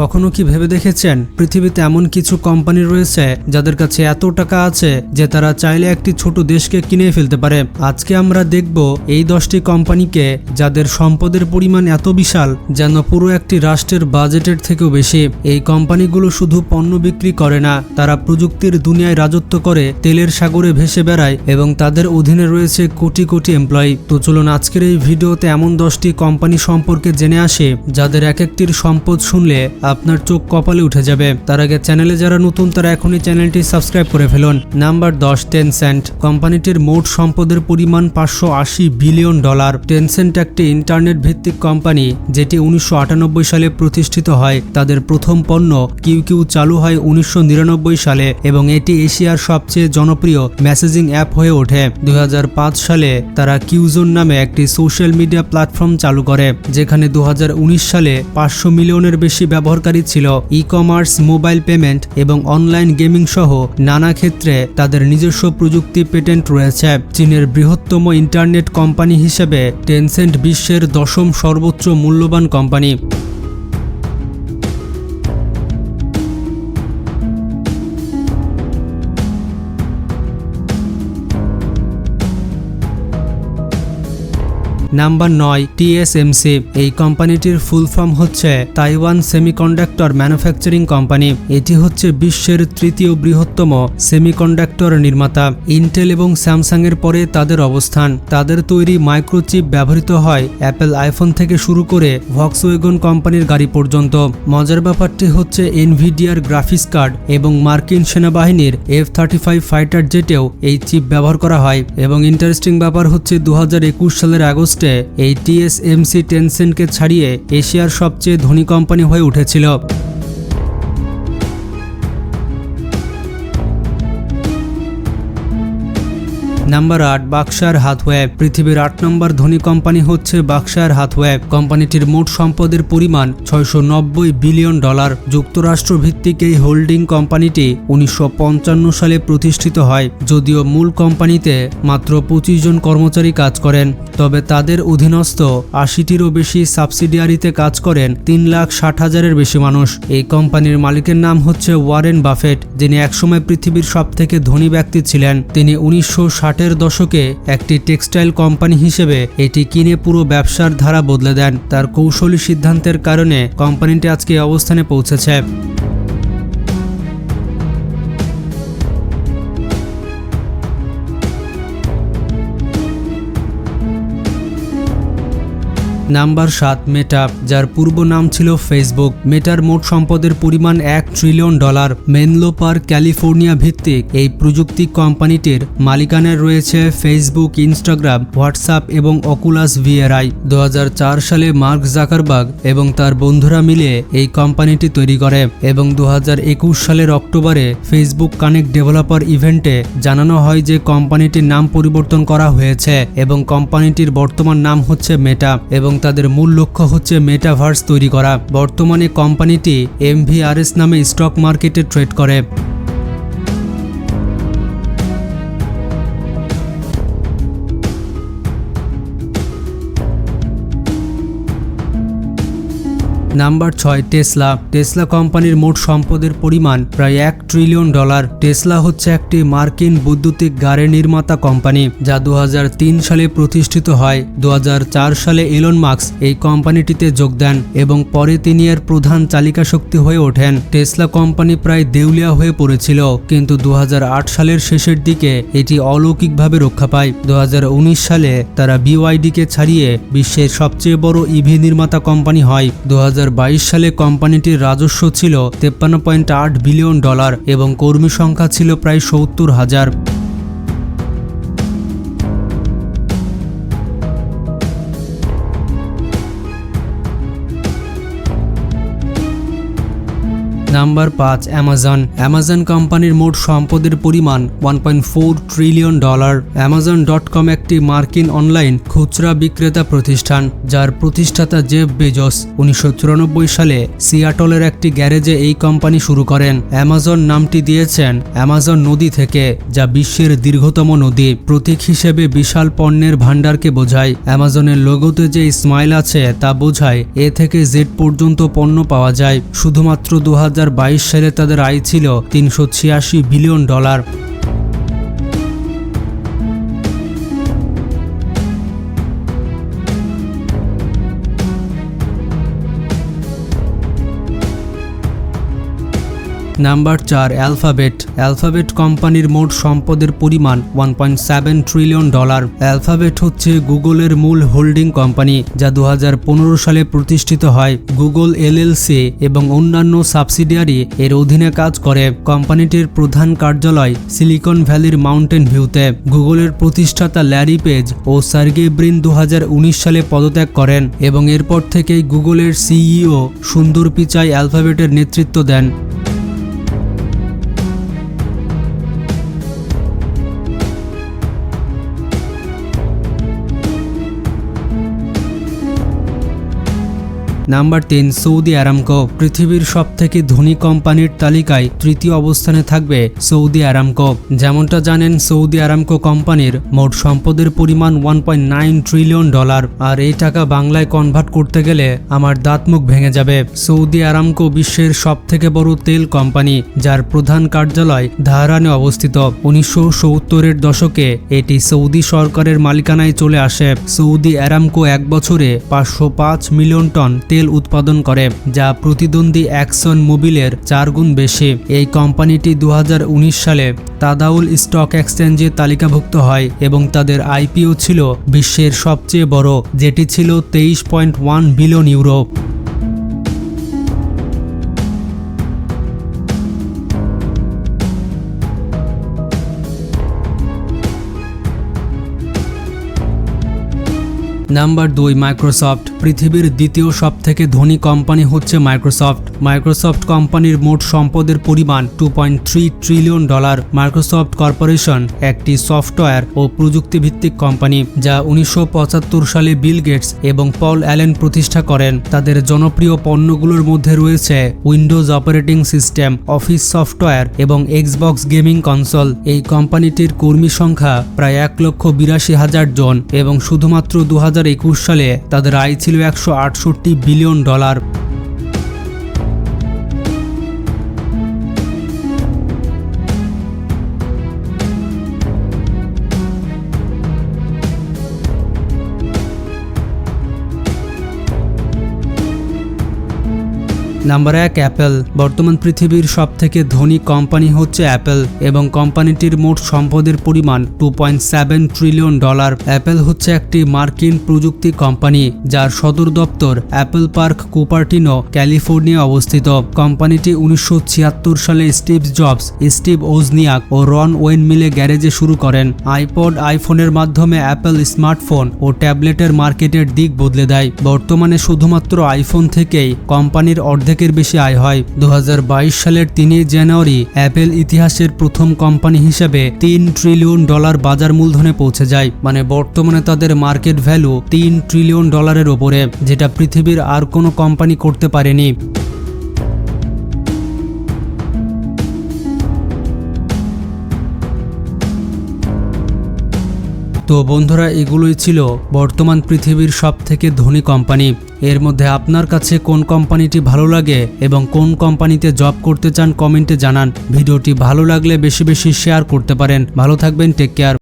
কখনো কি ভেবে দেখেছেন? পৃথিবীতে এমন কিছু কোম্পানি রয়েছে যাদের কাছে এত টাকা আছে যে তারা চাইলে একটি ছোট দেশকে কিনে ফেলতে পারে। আজকে আমরা দেখব এই দশটি কোম্পানিকে যাদের সম্পদের পরিমাণ এত বিশাল যেন পুরো একটি রাষ্ট্রের বাজেটের থেকেও বেশি। এই কোম্পানিগুলো শুধু পণ্য বিক্রি করে না, তারা প্রযুক্তির দুনিয়ায় রাজত্ব করে, তেলের সাগরে ভেসে বেড়ায় এবং তাদের অধীনে রয়েছে কোটি কোটি এমপ্লয়ি তো চলুন আজকের এই ভিডিওতে এমন দশটি কোম্পানি সম্পর্কে জেনে আসে, যাদের এক একটির সম্পদ শুনলে আপনার চোখ কপালে উঠে যাবে। তার আগে চ্যানেলে যারা নতুন, তারা এখনই চ্যানেলটি সাবস্ক্রাইব করে ফেলুন। নাম্বার দশ টেনসেন্ট কোম্পানিটির মোট সম্পদের পরিমাণ পাঁচশো আশি বিলিয়ন ডলার। টেনসেন্ট একটি ইন্টারনেট ভিত্তিক কোম্পানি, যেটি উনিশশো আটানব্বই সালে প্রতিষ্ঠিত হয়। তাদের প্রথম পণ্য কিউ কিউ চালু হয় উনিশশো নিরানব্বই সালে এবং এটি এশিয়ার সবচেয়ে জনপ্রিয় মেসেজিং অ্যাপ হয়ে ওঠে। দুই হাজার পাঁচ সালে তারা কিউজোন নামে একটি সোশ্যাল মিডিয়া প্ল্যাটফর্ম চালু করে, যেখানে দু হাজার উনিশ সালে পাঁচশো মিলিয়নের বেশি ব্যবহারকারী ছিল ই কমার্স মোবাইল পেমেন্ট এবং অনলাইন গেমিং সহ নানা ক্ষেত্রে তাদের নিজস্ব প্রযুক্তি পেটেন্ট রয়েছে। চীনের বৃহত্তম ইন্টারনেট কোম্পানি হিসেবে টেনসেন্ট বিশ্বের দশম সর্বোচ্চ মূল্যবান কোম্পানি নাম্বার নয়, টিএসএমসি। এই কোম্পানিটির ফুল ফর্ম হচ্ছে তাইওয়ান সেমিকন্ডাক্টর ম্যানুফ্যাকচারিং কোম্পানি। এটি হচ্ছে বিশ্বের তৃতীয় বৃহত্তম সেমিকন্ডাক্টর নির্মাতা। ইন্টেল এবং স্যামসাং এর পরে তাদের অবস্থান। তাদের তৈরি মাইক্রোচিপ ব্যবহৃত হয় অ্যাপেল আইফোন থেকে শুরু করে ভক্সওয়েগন কোম্পানির গাড়ি পর্যন্ত। মজার ব্যাপারটি হচ্ছে এনভিডিয়ার গ্রাফিক্স কার্ড এবং মার্কিন সেনাবাহিনীর এফ থার্টি ফাইভ ফাইটার জেটেও এই চিপ ব্যবহার করা হয়। এবং ইন্টারেস্টিং ব্যাপার হচ্ছে দু হাজার একুশ সালের আগস্টে এই টিএসএমসি টেনসেন্টকে ছাড়িয়ে এশিয়ার সবচেয়ে ধনী কোম্পানি হয়ে উঠেছিল। নাম্বার আট, বাক্সার হাতওয়ে পৃথিবীর আট নম্বর ধনী কোম্পানি হচ্ছে বাক্সার হাতওয়ে কোম্পানিটির মোট সম্পদের পরিমাণ ছয়শো নব্বই বিলিয়ন ডলার। যুক্তরাষ্ট্র ভিত্তিক এই হোল্ডিং কোম্পানিটি উনিশশো পঞ্চান্ন সালে প্রতিষ্ঠিত হয়, যদিও মূল কোম্পানিতে মাত্র পঁচিশ জন কর্মচারী কাজ করেন। তবে তাদের অধীনস্থ আশিটিরও বেশি সাবসিডিয়ারিতে কাজ করেন তিন লাখ ষাট হাজারের বেশি মানুষ। এই কোম্পানির মালিকের নাম হচ্ছে ওয়ারেন বাফেট, যিনি একসময় পৃথিবীর সবথেকে ধনী ব্যক্তি ছিলেন। তিনি উনিশশো ষাট ষাটের দশকে একটি টেক্সটাইল কোম্পানি হিসেবে এটি কিনে পুরো ব্যবসার ধারা বদলে দেন। তার কৌশলী সিদ্ধান্তের কারণে কোম্পানিটি আজকে অবস্থানে পৌঁছেছে। নাম্বার সাত মেটা যার পূর্ব নাম ছিল ফেসবুক মেটার মোট সম্পদের পরিমাণ এক trillion dollar Menlo Park California ভিত্তিক। এই প্রযুক্তি কোম্পানিটির মালিকানায় রয়েছে ফেসবুক ইনস্টাগ্রাম হোয়াটসঅ্যাপ এবং অকুলাস ভিএরআই দু হাজার চার সালে মার্ক জাকারবাগ এবং তার বন্ধুরা মিলে এই কোম্পানিটি তৈরি করে এবং দু হাজার একুশ সালের অক্টোবরে ফেসবুক কানেক্ট ডেভেলপার ইভেন্টে জানানো হয় যে কোম্পানিটির নাম পরিবর্তন করা হয়েছে এবং কোম্পানিটির বর্তমান নাম হচ্ছে মেটা এবং তাদের মূল লক্ষ্য হচ্ছে মেটাভার্স তৈরি করা। বর্তমানে কোম্পানিটি এমভিআরএস নামে স্টক মার্কেটে ট্রেড করে। নাম্বার ছয়, টেসলা। টেসলা কোম্পানির মোট সম্পদের পরিমাণ প্রায় এক ট্রিলিয়ন ডলার। টেসলা হচ্ছে একটি মার্কিন বৈদ্যুতিক গাড়ি নির্মাতা কোম্পানি, যা দু হাজার তিন সালে প্রতিষ্ঠিত হয়। দু হাজার চার সালে এলন মার্কস এই কোম্পানিটিতে যোগ দেন এবং পরে তিনি এর প্রধান চালিকা শক্তি হয়ে ওঠেন। টেসলা কোম্পানি প্রায় দেউলিয়া হয়ে পড়েছিল, কিন্তু দু হাজার আট সালের শেষের দিকে এটি অলৌকিকভাবে রক্ষা পায়। দু হাজার উনিশ সালে তারা বিওয়াইডিকে ছাড়িয়ে বিশ্বের সবচেয়ে বড় ইভি নির্মাতা কোম্পানি হয়। দু হাজার সালে কোম্পানিটির রাজস্ব ছিল তেপ্পান্ন পয়েন্ট আট বিলিয়ন ডলার এবং কর্মী সংখ্যা ছিল প্রায় সত্তর হাজার। নাম্বার পাঁচ, অ্যামাজন। অ্যামাজন কোম্পানির মোট সম্পদের পরিমাণ one point four trillion dollar Amazon dot com একটি মার্কিন অনলাইন খুচরা বিক্রেতা প্রতিষ্ঠান, যার প্রতিষ্ঠাতা জেফ বেজস। উনিশশো সালে সিয়াটলের একটি গ্যারেজে এই কোম্পানি শুরু করেন। অ্যামাজন নামটি দিয়েছেন অ্যামাজন নদী থেকে, যা বিশ্বের দীর্ঘতম নদী। প্রতীক হিসেবে বিশাল পণ্যের ভাণ্ডারকে বোঝায়। অ্যামাজনের লোগোতে যে স্মাইল আছে তা বোঝায় এ থেকে জেড পর্যন্ত পণ্য পাওয়া যায়। শুধুমাত্র দু হাজার সালে তাদের আয় ছিল তিনশো ছিয়াশি বিলিয়ন ডলার। নাম্বার চার, অ্যালফাবেট। অ্যালফাবেট কোম্পানির মোট সম্পদের পরিমাণ one point seven trillion dollar Alphabet হচ্ছে গুগলের মূল হোল্ডিং কোম্পানি, যা দু হাজার পনেরো সালে প্রতিষ্ঠিত হয়। গুগল এলএলসি এবং অন্যান্য সাবসিডিয়ারি এর অধীনে কাজ করে। কোম্পানিটির প্রধান কার্যালয় সিলিকন ভ্যালির মাউন্টেন ভিউতে। গুগলের প্রতিষ্ঠাতা ল্যারি পেজ ও সার্গে ব্রিন দু হাজার উনিশ সালে পদত্যাগ করেন এবং এরপর থেকেই গুগলের সিইও সুন্দর পিচাই অ্যালফাবেটের নেতৃত্ব দেন। নাম্বার তিন, সৌদি আরামকো। পৃথিবীর সব থেকে ধনী কোম্পানির তালিকায় তৃতীয় অবস্থানে থাকবে সৌদি আরামকো। যেমনটা জানেন, সৌদি আরামকো কোম্পানির মোট সম্পদের পরিমাণ ওয়ান ট্রিলিয়ন ডলার আর এই টাকা বাংলায় কনভার্ট করতে গেলে আমার দাঁত মুখ ভেঙে যাবে। সৌদি আরামকো বিশ্বের সব থেকে বড় তেল কোম্পানি, যার প্রধান কার্যালয় ধারানে অবস্থিত। উনিশশো সত্তরের দশকে এটি সৌদি সরকারের মালিকানায় চলে আসে। সৌদি আরামকো এক বছরে পাঁচশো পাঁচ মিলিয়ন টন তেল উৎপাদন করে, যা প্রতিদ্বন্দ্বী অ্যাকশন মোবিলের চার গুণ বেশি। এই কোম্পানিটি দু হাজার উনিশ সালে তাদাউল স্টক এক্সচেঞ্জে তালিকাভুক্ত হয় এবং তাদের আইপিও ছিল বিশ্বের সবচেয়ে বড়, যেটি ছিল তেইশ point one billion euro. Number দুই, মাইক্রোসফট। পৃথিবীর দ্বিতীয় সবথেকে ধনী কোম্পানি হচ্ছে মাইক্রোসফট। মাইক্রোসফট কোম্পানির মোট সম্পদের পরিমাণ two trillion dollar Microsoft corporation একটি সফটওয়্যার ও প্রযুক্তি ভিত্তিক কোম্পানি, যা উনিশশো পঁচাত্তর সালে বিল গেটস এবং পল অ্যালেন প্রতিষ্ঠা করেন। তাদের জনপ্রিয় পণ্যগুলোর মধ্যে রয়েছে Windows operating system, office software এবং এক্সবক্স গেমিং কনসোল। এই কোম্পানিটির কর্মী সংখ্যা প্রায় এক লক্ষ বিরাশি হাজার জন এবং শুধুমাত্র দু হাজার একুশ সালে তাদের আয় ছিল একশো আটষট্টি বিলিয়ন ডলার। নাম্বার এক, অ্যাপেল। বর্তমান পৃথিবীর সব থেকে ধনী কোম্পানি হচ্ছে অ্যাপেল এবং কোম্পানিটির মোট সম্পদের পরিমাণ two point seven trillion dollar Apple হচ্ছে একটি মার্কিন প্রযুক্তি কোম্পানি যার সদর দপ্তর অ্যাপেল পার্ক কুপারটিনো ক্যালিফোর্নিয়া অবস্থিত। কোম্পানিটি উনিশশো ছিয়াত্তর সালে স্টিভ জবস, স্টিভ ওজনিয়াক ও রন ওয়েন মিলে গ্যারেজে শুরু করেন। আইপড আইফোনের মাধ্যমে অ্যাপেল স্মার্টফোন ও ট্যাবলেটের মার্কেটের দিক বদলে দেয়। বর্তমানে শুধুমাত্র আইফোন থেকেই কোম্পানির অর্ধেকের বেশি আয় হয়। দু হাজার বাইশ সালের তিনই জানুয়ারি অ্যাপেল ইতিহাসের প্রথম কোম্পানি হিসেবে তিন ট্রিলিয়ন ডলার বাজার মূলধনে পৌঁছে যায়। মানে বর্তমানে তাদের মার্কেট ভ্যালু তিন ট্রিলিয়ন ডলারের ওপরে, যেটা পৃথিবীর আর কোনো কোম্পানি করতে পারেনি। তো বন্ধুরা, এগুলোই ছিল বর্তমান পৃথিবীর সব থেকে ধনী কোম্পানি। এর মধ্যে আপনার কাছে কোন কোম্পানিটি ভালো লাগে এবং কোন কোম্পানিতে জব করতে চান কমেন্টে জানান। ভিডিওটি ভালো লাগলে বেশি বেশি শেয়ার করতে পারেন। ভালো থাকবেন টেক কেয়ার